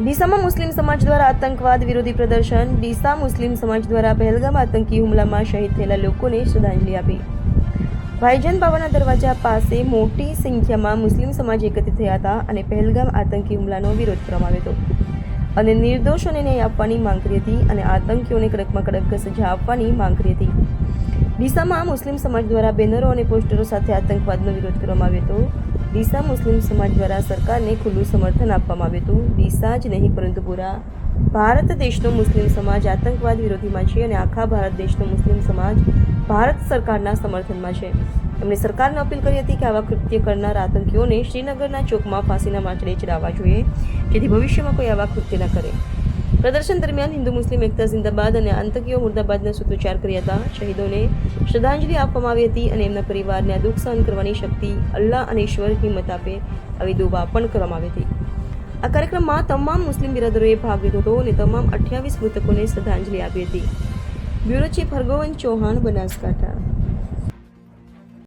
ડીસામાં મુસ્લિમ સમાજ દ્વારા આતંકવાદ વિરોધી પ્રદર્શન, ડીસા મુસ્લિમ સમાજ દ્વારા પહેલગામ આતંકી હુમલામાં શહીદ થયેલા લોકોને શ્રદ્ધાંજલિ આપી. ભાઈજાન બાબાના દરવાજા પાસે મોટી સંખ્યામાં મુસ્લિમ સમાજ એકત્રિત થયા હતા અને પહેલગામ આતંકી હુમલાનો વિરોધ કરવામાં આવ્યો હતો. અને નિર્દોષોને ન્યાય આપવાની માંગ કરી હતી અને આતંકીઓને કડકમાં કડક સજા આપવાની માંગ કરી હતી. ડીસામાં મુસ્લિમ સમાજ દ્વારા બેનરો અને પોસ્ટરો સાથે આતંકવાદનો વિરોધ કરવામાં આવ્યો હતો. ડીસા મુસ્લિમ સમાજ દ્વારા સરકારને ખુલ્લું સમર્થન આપવામાં આવ્યું હતું. ડીસા જ નહીં, પરંતુ પૂરા ભારત દેશનો મુસ્લિમ સમાજ આતંકવાદ વિરોધીમાં છે અને આખા ભારત દેશનો મુસ્લિમ સમાજ ભારત સરકારના સમર્થનમાં છે. એમણે સરકારને અપીલ કરી હતી કે આવા કૃત્ય કરનાર આતંકીઓને શ્રીનગરના ચોકમાં ફાંસીના માછડે ચડાવવા જોઈએ, જેથી ભવિષ્યમાં કોઈ આવા કૃત્ય ન કરે. પ્રદર્શન દરમિયાન હિન્દુ મુસ્લિમ એકતા જિંદાબાદ અને આતંકીઓ મુર્દાબાદના સૂત્રોચ્ચાર કર્યા હતા. શહીદોને શ્રદ્ધાંજલિ આપવામાં આવી હતી અને એમના પરિવારને આ દુઃખ સહન કરવાની શક્તિ અલ્લાહ અને ઈશ્વર હિંમત આપે આવી દુવા પણ કરવામાં આવી હતી. આ કાર્યક્રમમાં તમામ મુસ્લિમ બિરાદરોએ ભાગ લીધો હતો અને તમામ અઠ્યાવીસ મૃતકોને શ્રદ્ધાંજલિ આપી હતી. Bureau chief Hargovan Chauhan Banaskantha.